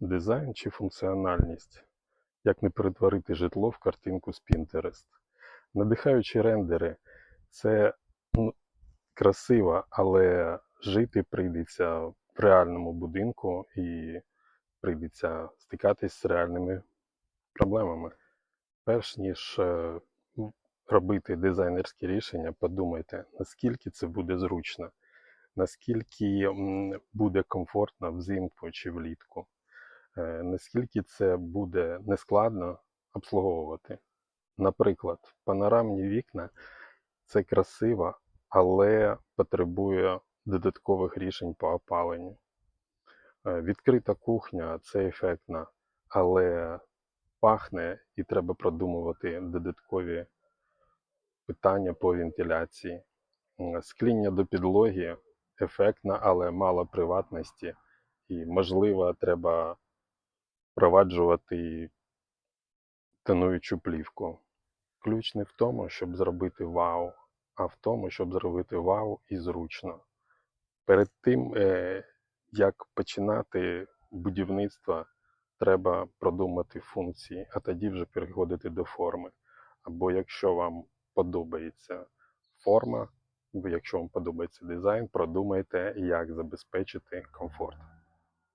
Дизайн чи функціональність? Як не перетворити житло в картинку з Pinterest? Надихаючі рендери це ну, красиво, але жити прийдеться в реальному будинку і прийдеться стикатись з реальними проблемами. Перш ніж е, робити дизайнерські рішення, подумайте, наскільки це буде зручно, наскільки буде комфортно взимку чи влітку, наскільки це буде нескладно обслуговувати. Наприклад, панорамні вікна це красиво, але потребує додаткових рішень по опаленню. Е, Відкрита кухня це ефектно, але пахне і треба продумувати додаткові питання по вентиляції. Скління до підлоги ефектно, але мало приватності, і, можливо, треба впроваджувати тонуючу плівку. Ключ не в тому, щоб зробити вау, а в тому, щоб зробити вау і зручно. Перед тим, е, як починати будівництво, треба продумати функції, а тоді вже переходити до форми. Або якщо вам подобається форма, якщо вам подобається дизайн, продумайте, як забезпечити комфорт.